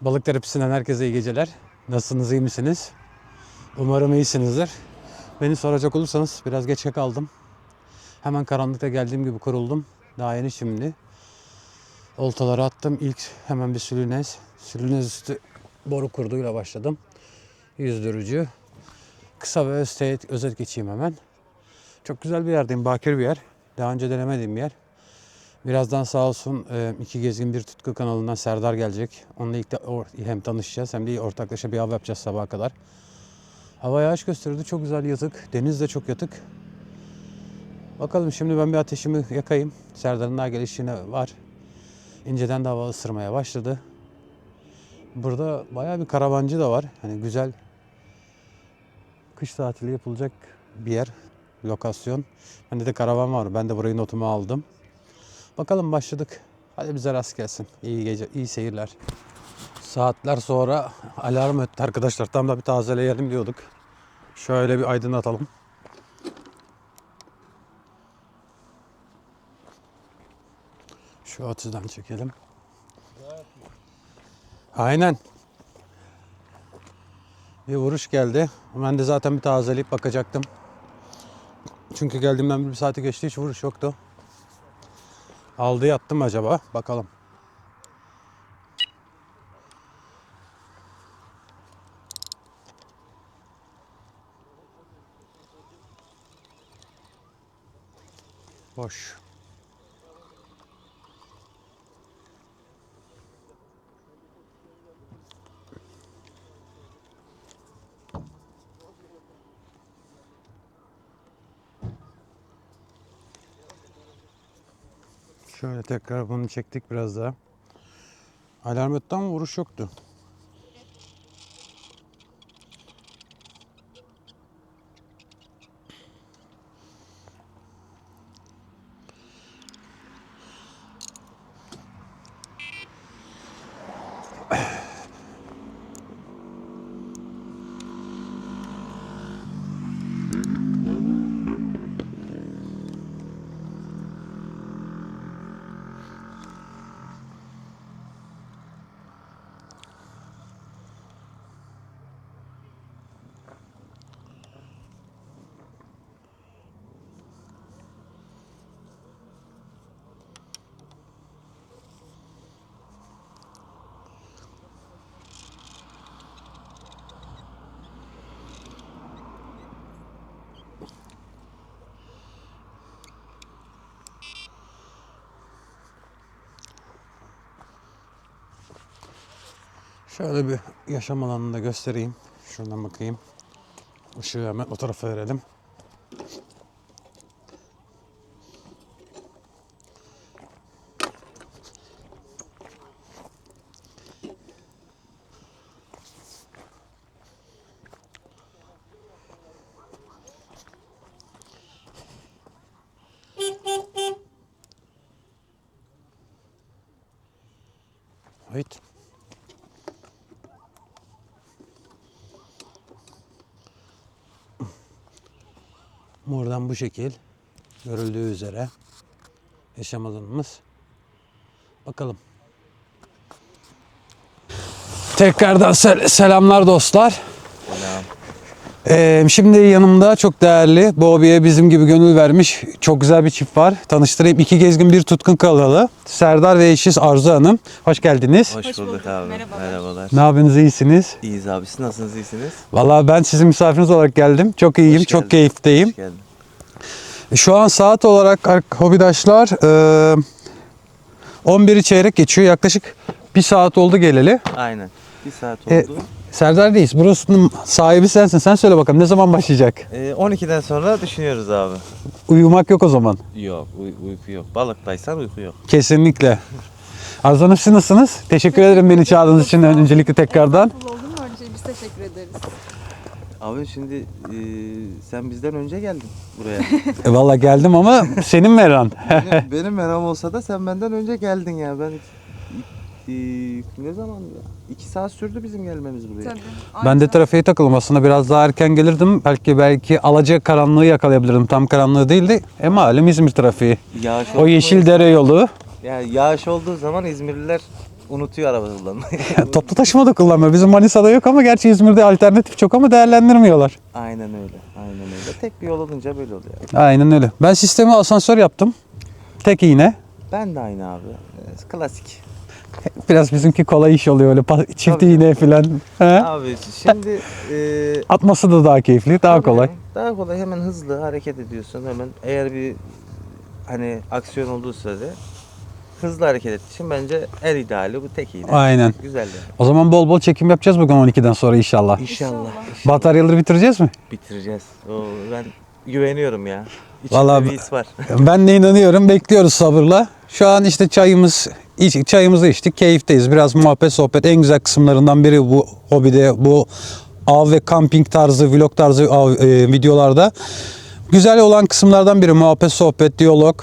Balık terapisinden herkese iyi geceler. Nasılsınız, iyi misiniz? Umarım iyisinizdir. Beni soracak olursanız biraz geç kaldım. Hemen karanlıkta geldiğim gibi kuruldum. Daha yeni şimdi. Oltaları attım. İlk hemen bir sülünez. Sülünez üstü boru kurduyla başladım. Yüzdürücü. Kısa ve öz teyit- özet geçeyim hemen. Çok güzel bir yerdeyim. Bakir bir yer. Daha önce denemediğim bir yer. Birazdan sağ olsun e, iki gezgin bir tutku kanalından Serdar gelecek. Onunla ilk de hem tanışacağız hem de ortaklaşa bir av yapacağız sabaha kadar. Hava yağış gösteriyordu. Çok güzel yatık. Deniz de çok yatık. Bakalım şimdi ben bir ateşimi yakayım. Serdar'ın daha gelişine var. İnceden de hava ısırmaya başladı. Burada bayağı bir karavancı da var. Hani güzel kış tatili yapılacak bir yer, lokasyon. Bende de karavan var. Ben de burayı notuma aldım. Bakalım başladık. Hadi bize rast gelsin. İyi gece, iyi seyirler. Saatler sonra alarm öttü arkadaşlar. Tam da bir tazeleyelim diyorduk. Şöyle bir aydınlatalım. Şu açıdan çekelim. Aynen. Bir vuruş geldi. Ben de zaten bir tazeleyip bakacaktım. Çünkü geldiğimden bir saati geçti hiç vuruş yoktu. Aldı yattı mı acaba? Bakalım. Boş. Şöyle tekrar bunu çektik biraz daha. Alarmetten vuruş yoktu. Şöyle bir yaşam alanını da göstereyim. Şuradan bakayım. Işığı hemen o tarafa verelim. Evet. Buradan bu şekil görüldüğü üzere yaşam alanımız. Bakalım. Tekrardan sel- selamlar dostlar. Selam. Ee, şimdi yanımda çok değerli, bu hobiye bizim gibi gönül vermiş çok güzel bir çift var. Tanıştırayım. İki gezgin bir tutkun kalalı. Serdar ve eşiz Arzu Hanım. Hoş geldiniz. Hoş, Hoş bulduk, bulduk, abi. merhabalar. Merhabalar. Ne yapıyorsunuz? iyisiniz? İyiyiz abi. Siz nasılsınız? iyisiniz? Vallahi ben sizin misafiriniz olarak geldim. Çok iyiyim, Hoş çok geldin. keyifliyim. Hoş geldin. Şu an saat olarak ar- hobidaşlar e, 11'i çeyrek geçiyor. Yaklaşık bir saat oldu geleli. Aynen. Bir saat E, oldu. Serdar Reis, burasının sahibi sensin. Sen söyle bakalım ne zaman başlayacak? Ee, 12'den sonra düşünüyoruz abi. Uyumak yok o zaman. Yok. uy- uyku yok. Balıktaysan uyku yok. Kesinlikle. Arzu Hanım siz nasılsınız? Teşekkür ederim beni çağırdığınız için öncelikle tekrardan. Nasıl oldun önce biz teşekkür ederiz. Abi şimdi e, sen bizden önce geldin buraya. E, Valla geldim ama senin meran. benim, benim meram olsa da sen benden önce geldin ya. Ben e, ne zaman ya? İki saat sürdü bizim gelmemiz buraya. Tabii. Ben de trafiğe takıldım. Aslında biraz daha erken gelirdim. Belki belki alaca karanlığı yakalayabilirdim. Tam karanlığı değildi. E malum İzmir trafiği. Yağış O yeşil dere yolu. Yani yağış olduğu zaman İzmirliler unutuyor araba kullanmayı. Yani toplu taşıma da kullanmıyor. Bizim Manisa'da yok ama gerçi İzmir'de alternatif çok ama değerlendirmiyorlar. aynen öyle. Aynen öyle. Tek bir yol olunca böyle oluyor. Aynen öyle. Ben sistemi asansör yaptım. Tek iğne. Ben de aynı abi. Ee, Klasik. Biraz bizimki kolay iş oluyor öyle çift Tabii. iğne falan. He? Abi şimdi e, Atması da daha keyifli, daha Tabii kolay. Daha kolay hemen hızlı hareket ediyorsun hemen eğer bir hani aksiyon olduğu sürede hızlı hareket ettiği için bence en ideali bu tek iğne. Aynen. Güzel yani. O zaman bol bol çekim yapacağız bugün 12'den sonra inşallah. İnşallah. İnşallah. Bataryaları bitireceğiz mi? Bitireceğiz. Oo, ben güveniyorum ya. İçimde Vallahi bir his var. Ben de inanıyorum. Bekliyoruz sabırla. Şu an işte çayımız iç, çayımızı içtik. Keyifteyiz. Biraz muhabbet sohbet. En güzel kısımlarından biri bu hobide. Bu av ve kamping tarzı, vlog tarzı av, e, videolarda. Güzel olan kısımlardan biri muhabbet sohbet, diyalog.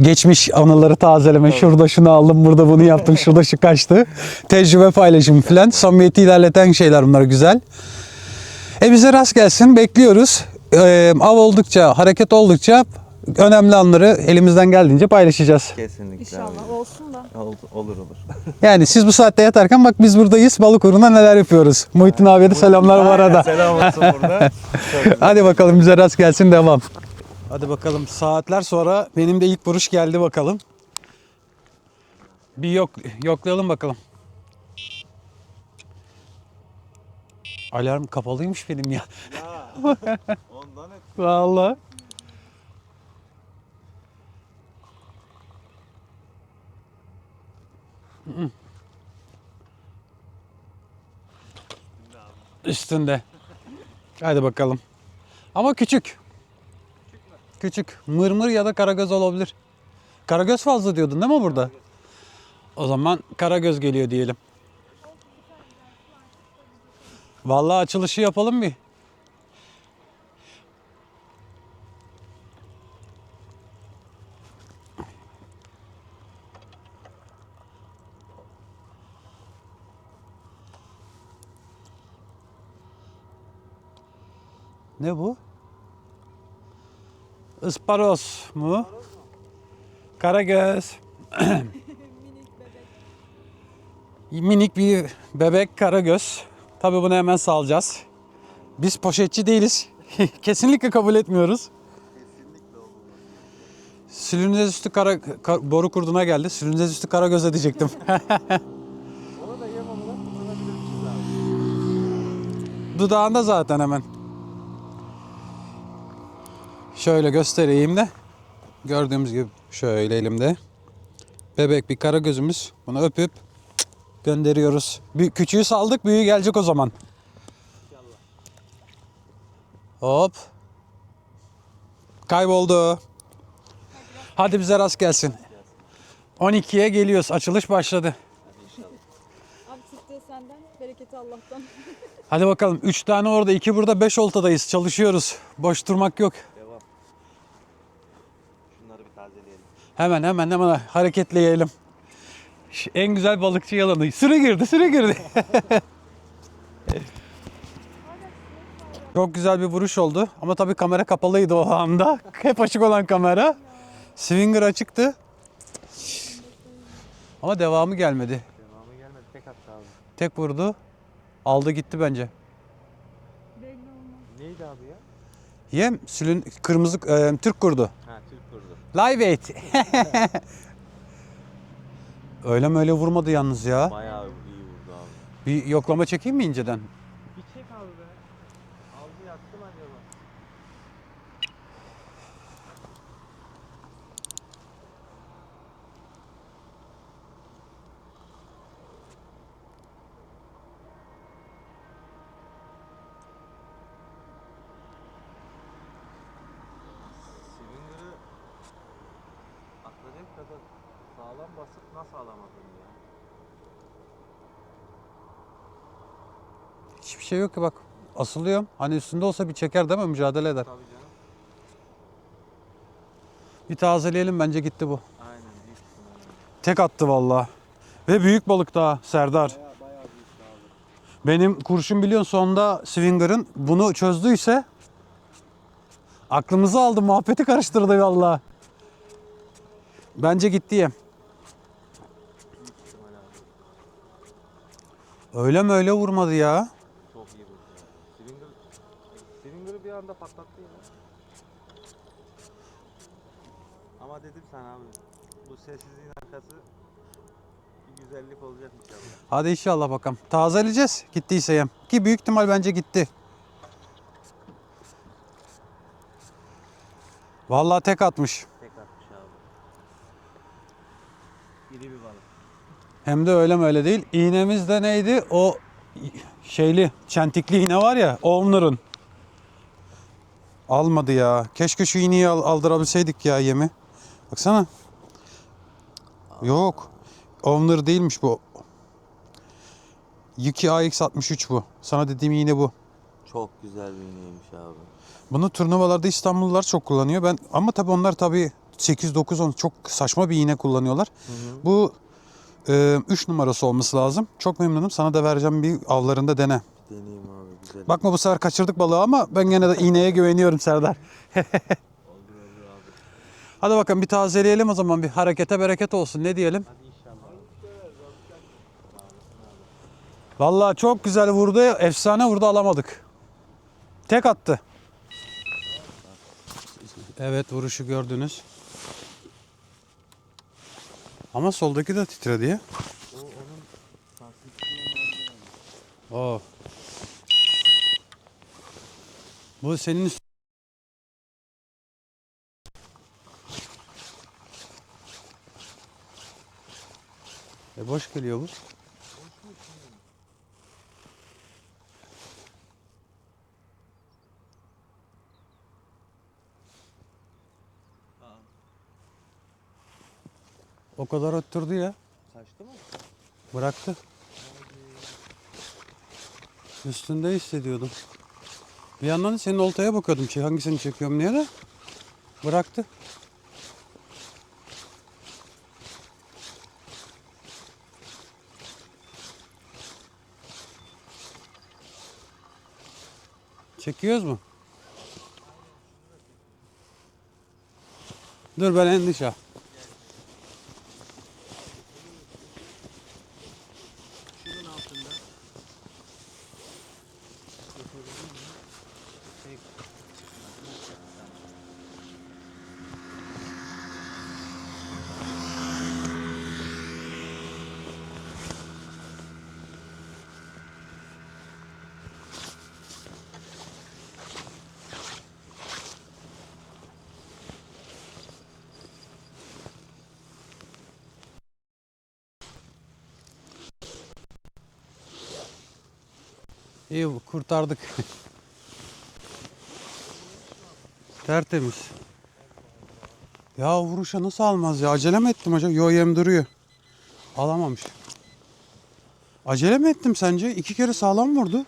Geçmiş anıları tazeleme. Şurada şunu aldım, burada bunu yaptım, şurada şu kaçtı. Tecrübe paylaşımı falan. Samimiyeti ilerleten şeyler bunlar güzel. E bize rast gelsin. Bekliyoruz. Ee, av oldukça, hareket oldukça önemli anları elimizden geldiğince paylaşacağız. Kesinlikle İnşallah abi. olsun da. Ol- olur olur. Yani siz bu saatte yatarken bak biz buradayız. Balık uğruna neler yapıyoruz. Muhittin abiye de selamlar bu arada. Selam olsun burada. Hadi bakalım bize rast gelsin devam. Hadi bakalım saatler sonra benim de ilk vuruş geldi bakalım. Bir yok yoklayalım bakalım. Alarm kapalıymış benim ya. Ondan et. Vallahi. Üstünde. Hadi bakalım. Ama küçük. Küçük. Mırmır ya da karagöz olabilir. Karagöz fazla diyordun değil mi burada? O zaman karagöz geliyor diyelim. Vallahi açılışı yapalım bir. Ne bu? Isparos mu? Karagöz. Minik bir bebek karagöz. Tabii bunu hemen salacağız. Biz poşetçi değiliz. Kesinlikle kabul etmiyoruz. Sülünez üstü kara, ka- boru kurduna geldi. Sülünez üstü diyecektim. Olarak kullanabilirsiniz abi. Dudağında zaten hemen. Şöyle göstereyim de. Gördüğümüz gibi şöyle elimde. Bebek bir kara gözümüz. Bunu öpüp gönderiyoruz. Bir küçüğü saldık, büyüğü gelecek o zaman. Hop. Kayboldu. Hadi bize rast gelsin. 12'ye geliyoruz. Açılış başladı. Abi çıktı senden, bereketi Allah'tan. Hadi bakalım. 3 tane orada, 2 burada, 5 oltadayız. Çalışıyoruz. Boş durmak yok. Şunları bir tazeleyelim. Hemen hemen hemen hareketleyelim. En güzel balıkçı yalanı. Süre girdi, süre girdi. Çok güzel bir vuruş oldu. Ama tabii kamera kapalıydı o anda. Hep açık olan kamera. Swinger açıktı. Ama devamı gelmedi. Devamı gelmedi tek attı abi. Tek vurdu. Aldı gitti bence. Neydi abi ya? Yem sülün kırmızı e, Türk kurdu. Live bait. öyle mi öyle vurmadı yalnız ya. Bayağı iyi vurdu abi. Bir yoklama çekeyim mi inceden? Bir çek abi be. Aldı yattı mı acaba? Silindir'i atlayacak kadar sağlam basıp nasıl alamadın ya? Hiçbir şey yok ki bak. Asılıyorum. Hani üstünde olsa bir çeker değil mi? Mücadele eder. Tabii canım. Bir tazeleyelim bence gitti bu. Aynen büyük ihtimalle. Tek attı vallahi. Ve büyük balık daha Serdar. Bayağı bayağı büyük abi. Benim kurşun biliyorsun sonunda Swinger'ın bunu çözdüyse aklımızı aldı muhabbeti karıştırdı vallahi. Bence gitti yem. Büyük ihtimalle abi. Öyle mi öyle vurmadı ya? Çok iyi vurdu ya. Swinger, Swinger'ı bir anda patlattı ya. Ama dedim sana abi. Bu sessizliğin arkası bir güzellik olacak inşallah. Hadi inşallah bakalım. Tazeleyeceğiz gittiyse yem. Ki büyük ihtimal bence gitti. Vallahi tek atmış. Tek atmış abi. İri bir balık. Hem de öyle mi öyle değil. İğnemiz de neydi? O şeyli çentikli iğne var ya Ovner'ın. Almadı ya. Keşke şu iğneyi al- aldırabilseydik ya yemi. Baksana. Yok. Ovner değilmiş bu. Yuki AX63 bu. Sana dediğim iğne bu. Çok güzel bir iğneymiş abi. Bunu turnuvalarda İstanbullular çok kullanıyor. Ben ama tabii onlar tabii 8 9 10 çok saçma bir iğne kullanıyorlar. Bu 3 numarası olması lazım. Çok memnunum. Sana da vereceğim bir avlarında dene. Deneyeyim abi güzel. Bakma bu sefer kaçırdık balığı ama ben gene de iğneye güveniyorum Serdar. Hadi bakalım bir tazeleyelim o zaman bir harekete bereket olsun ne diyelim. Vallahi çok güzel vurdu. Efsane vurdu alamadık. Tek attı. Evet vuruşu gördünüz. Ama soldaki de titredi ya. O onun sansürlüğü Bu senin E boş geliyor bu. O kadar öttürdü ya. Kaçtı mı? Bıraktı. Üstünde hissediyordum. Bir yandan da senin oltaya bakıyordum. Şey, hangisini çekiyorum diye de. Bıraktı. Çekiyoruz mu? Dur ben. Şunun altında. İyi kurtardık. Tertemiz. Ya vuruşa nasıl almaz ya? Acele mi ettim acaba? Yo yem duruyor. Alamamış. Acele mi ettim sence? İki kere sağlam vurdu.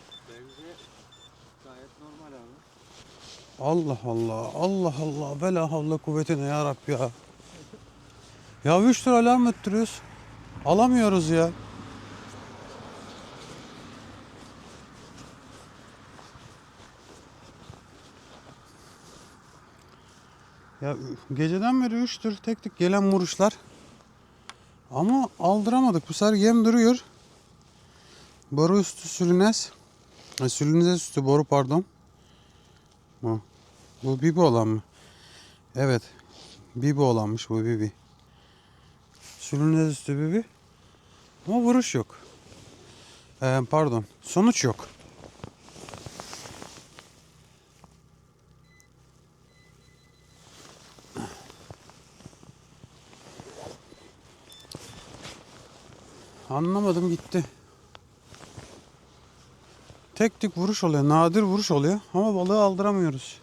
Allah Allah. Allah Allah. Bela havla kuvvetine ya Rabbi ya. Ya 3 lira alarm ettiriyoruz. Alamıyoruz ya. Ya geceden beri 3'tür tek tek gelen vuruşlar. Ama aldıramadık. Bu sefer yem duruyor. Boru üstü sülünez. Ha, Sülünez üstü boru pardon. Bu. Bu bibi olan mı? Evet. Bibi olanmış bu bibi. Sülünez üstü bibi. Ama vuruş yok. Ee, pardon. Sonuç yok. Anlamadım gitti. Tek tek vuruş oluyor. Nadir vuruş oluyor. Ama balığı aldıramıyoruz.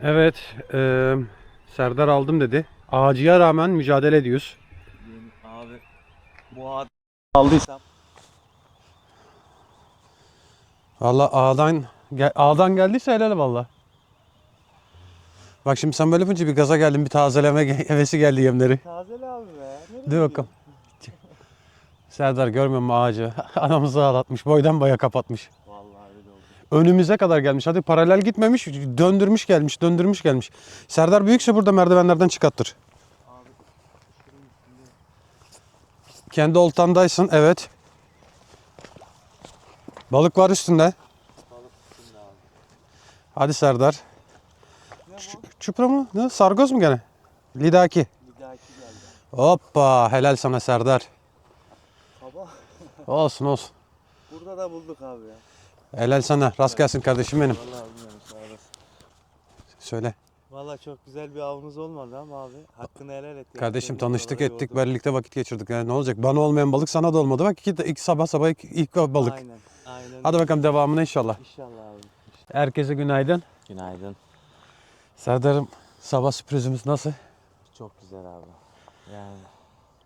Evet. eee, Serdar aldım dedi. Ağacıya rağmen mücadele ediyoruz. Abi bu ad aldıysam Valla ağdan, gel, ağdan geldiyse helal valla. Bak şimdi sen böyle yapınca bir gaza geldin. Bir tazeleme ge- hevesi geldi yemleri. tazeli abi be. Nereye Dur bakalım. Serdar görmüyor musun ağacı? Anamızı ağlatmış. Boydan boya kapatmış. Vallahi öyle oldu. Önümüze kadar gelmiş. Hadi paralel gitmemiş. Döndürmüş gelmiş. Döndürmüş gelmiş. Serdar büyükse burada merdivenlerden çıkarttır. Kendi oltandaysın. Evet. Balık var üstünde. Hadi Serdar. Ç- çupra mı? Ne? Sargoz mu gene? Lidaki. Bir dahaki geldi. Hoppa helal sana Serdar. Baba Olsun olsun. burada da bulduk abi ya. Helal sana. Rast gelsin kardeşim benim. Vallahi bilmiyorum sağ olasın. Söyle. Valla çok güzel bir avımız olmadı ama abi hakkını helal et. ya. Kardeşim tanıştık oralara ettik. yorduk. Birlikte vakit geçirdik. Yani ne olacak? Bana olmayan balık sana da olmadı. Bak iki, ilk sabah sabah ilk, ilk balık. Aynen. Aynen. Hadi bakalım devamına inşallah. İnşallah abi. Herkese günaydın. Günaydın. Serdar'ım sabah sürprizimiz nasıl? Çok güzel abi. Yani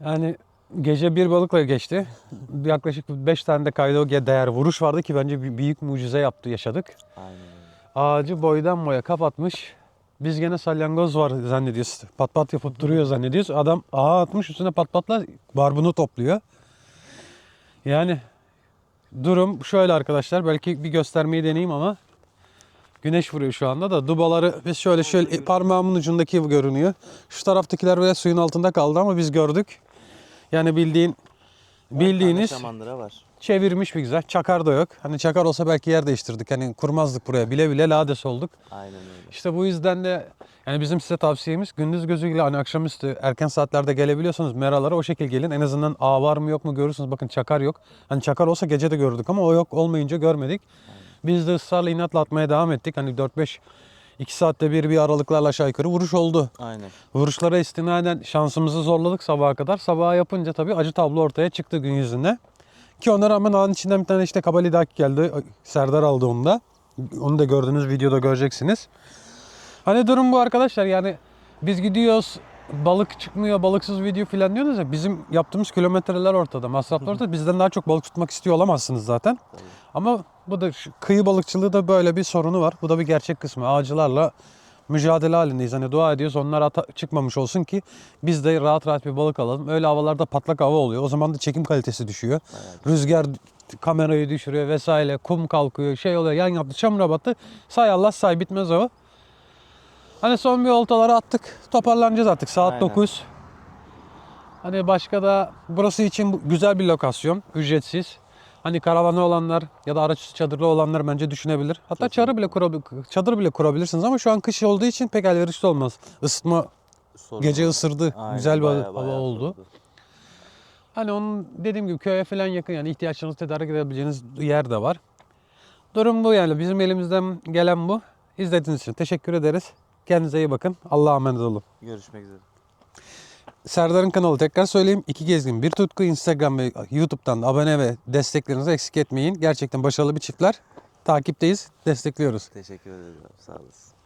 Yani gece bir balıkla geçti. Yaklaşık 5 tane de kayda değer vuruş vardı ki bence bir büyük mucize yaptı yaşadık. aynen öyle. Ağacı boydan boya kapatmış. Biz gene salyangoz var zannediyoruz. Pat pat yapıp duruyor zannediyoruz. Adam ağa atmış üstüne pat patla barbunu topluyor. Yani durum şöyle arkadaşlar. Belki bir göstermeyi deneyeyim ama güneş vuruyor şu anda da. Dubaları biz şöyle şöyle parmağımın ucundaki görünüyor. Şu taraftakiler böyle suyun altında kaldı ama biz gördük. Yani bildiğin bildiğiniz Şamandıra var. çevirmiş bir güzel. Çakar da yok. Hani çakar olsa belki yer değiştirdik. Hani kurmazdık buraya. Bile bile lades olduk. Aynen öyle. İşte bu yüzden de yani bizim size tavsiyemiz gündüz gözüyle hani akşamüstü erken saatlerde gelebiliyorsanız meralara o şekil gelin. En azından ağ var mı yok mu görürsünüz. Bakın çakar yok. Hani çakar olsa gece de gördük ama o yok olmayınca görmedik. Biz de ısrarla inatla atmaya devam ettik. Hani 4-5 2 saatte bir bir aralıklarla aşağı yukarı vuruş oldu. Aynen. Vuruşlara istinaden şansımızı zorladık sabaha kadar. Sabaha yapınca tabii acı tablo ortaya çıktı gün yüzünde. Ki ona rağmen ağın içinden bir tane işte kabalidaki geldi. Serdar aldı onu da. Onu da gördüğünüz videoda göreceksiniz. Hani durum bu arkadaşlar yani biz gidiyoruz balık çıkmıyor balıksız video filan diyorsunuz ya bizim yaptığımız kilometreler ortada masraflar ortada bizden daha çok balık tutmak istiyor olamazsınız zaten. Ama bu da şu kıyı balıkçılığı da böyle bir sorunu var. Bu da bir gerçek kısmı. Ağacılarla mücadele halindeyiz. Hani dua ediyoruz onlar ata- çıkmamış olsun ki biz de rahat rahat bir balık alalım. Öyle havalarda patlak hava oluyor. O zaman da çekim kalitesi düşüyor. Rüzgar kamerayı düşürüyor vesaire. Kum kalkıyor, şey oluyor. Yan yaptı, çamura battı. Say Allah say bitmez o. Hani son bir oltaları attık. Toparlanacağız artık. Saat Aynen. 9. Hani başka da burası için güzel bir lokasyon. Ücretsiz. Hani karavanı olanlar ya da araç çadırlı olanlar bence düşünebilir. Hatta çadır bile kurabil- çadır bile kurabilirsiniz ama şu an kış olduğu için pek elverişli olmaz. Isıtma Sorun gece oldu. ısırdı. Aynen, Güzel bir bayağı hava bayağı oldu. sordu. Hani onun dediğim gibi köye falan yakın yani ihtiyaçlarınızı tedarik edebileceğiniz yer de var. Durum bu yani bizim elimizden gelen bu. İzlediğiniz için teşekkür ederiz. Kendinize iyi bakın. Allah'a emanet olun. Görüşmek üzere. Serdar'ın kanalı tekrar söyleyeyim. İki gezgin bir tutku Instagram ve YouTube'dan da abone ve desteklerinizi eksik etmeyin. Gerçekten başarılı bir çiftler. Takipteyiz. Destekliyoruz. Teşekkür ederim. Sağ olasın.